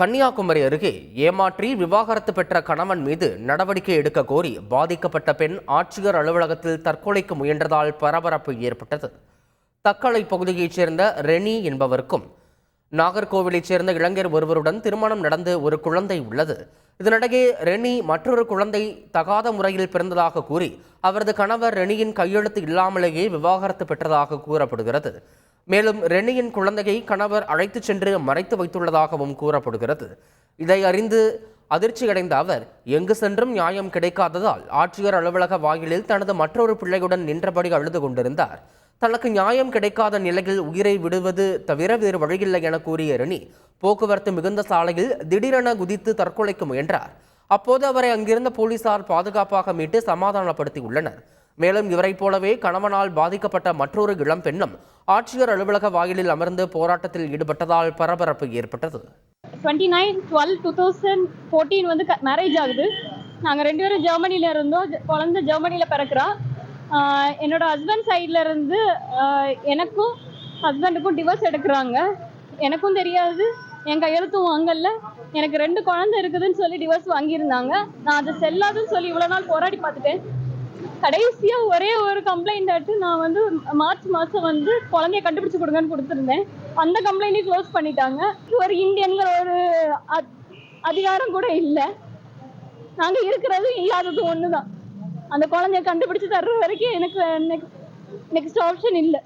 கன்னியாகுமரி அருகே ஏமாற்றி விவாகரத்து பெற்ற கணவன் மீது நடவடிக்கை எடுக்க கோரி பாதிக்கப்பட்ட பெண் ஆட்சியர் அலுவலகத்தில் தற்கொலைக்கு முயன்றதால் பரபரப்பு ஏற்பட்டது. தக்கலை பகுதியைச் சேர்ந்த ரெனி என்பவருக்கும் நாகர்கோவிலைச் சேர்ந்த இளைஞர் ஒருவருடன் திருமணம் நடந்து ஒரு குழந்தை உள்ளது. இதனிடையே ரெனி மற்றொரு குழந்தை தகாத முறையில் பிறந்ததாக கூறி அவரது கணவர் ரெனியின் கையெழுத்து இல்லாமலேயே விவாகரத்து பெற்றதாக கூறப்படுகிறது. மேலும் ரெனியின் குழந்தையை கணவர் அழைத்துச் சென்று மறைத்து வைத்துள்ளதாகவும் கூறப்படுகிறது. இதை அறிந்து அதிர்ச்சியடைந்த அவர் எங்கு சென்றும் நியாயம் கிடைக்காததால் ஆட்சியர் அலுவலக வாயிலில் தனது மற்றொரு பிள்ளையுடன் நின்றபடி அழுது கொண்டிருந்தார். தனக்கு நியாயம் கிடைக்காத நிலையில் உயிரை விடுவது தவிர வேறு வழியில்லை என கூறிய ரெனி போக்குவரத்து மிகுந்த சாலையில் திடீரென குதித்து தற்கொலைக்கு முயன்றார். அப்போது அவரை அங்கிருந்த போலீசார் பாதுகாப்பாக மீட்டு சமாதானப்படுத்தி உள்ளனர் மேலும் இவரைப் போலவே கணவனால் பாதிக்கப்பட்ட மற்றொரு இளம் பெண்ணும் ஆட்சியர் அலுவலக வாயிலில் அமர்ந்து போராட்டத்தில் ஈடுபட்டதால் பரபரப்பு ஏற்பட்டது. Twenty nine twelve two thousand fourteen வந்து மேரேஜ் ஆகுது. நாங்கள் ரெண்டு பேரும் ஜெர்மனியில் இருந்தோம். குழந்த ஜெர்மனியில் பிறக்கிறோம் என்னோட ஹஸ்பண்ட் சைடில் இருந்து எனக்கும் ஹஸ்பண்டுக்கும் டிவோர்ஸ் எடுக்கிறாங்க. எனக்கும் தெரியாது. என் கையெழுத்தும் வாங்கல. எனக்கு ரெண்டு குழந்தை இருக்குதுன்னு சொல்லி டிவோர்ஸ் வாங்கியிருந்தாங்க. நான் அதை செல்லாதுன்னு சொல்லி இவ்வளோ நாள் போராடி பார்த்துட்டேன். கடைசியாக ஒரே ஒரு கம்ப்ளைண்ட் ஆட்டு நான் வந்து மார்ச் மாதம் வந்து குழந்தைய கண்டுபிடிச்சு கொடுங்கன்னு கொடுத்துருந்தேன். அந்த கம்ப்ளைண்ட்டையும் க்ளோஸ் பண்ணிட்டாங்க. ஒரு இந்தியன்கிற ஒரு அத்- அதிகாரம் கூட இல்லை. நாங்கள் இருக்கிறது இல்லாதது ஒன்று தான் அந்த குழந்தைய கண்டுபிடிச்சு தர்ற வரைக்கும் எனக்கு நெக்ஸ்ட் ஆப்ஷன் இல்லை.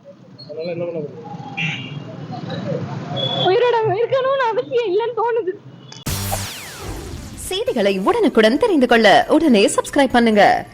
உயிரோட இருக்கணும்னு அவசியம் இல்லைன்னு தோணுது. செய்திகளை உடனுக்குடன் தெரிந்து கொள்ள உடனே சப்ஸ்கிரைப் பண்ணுங்க.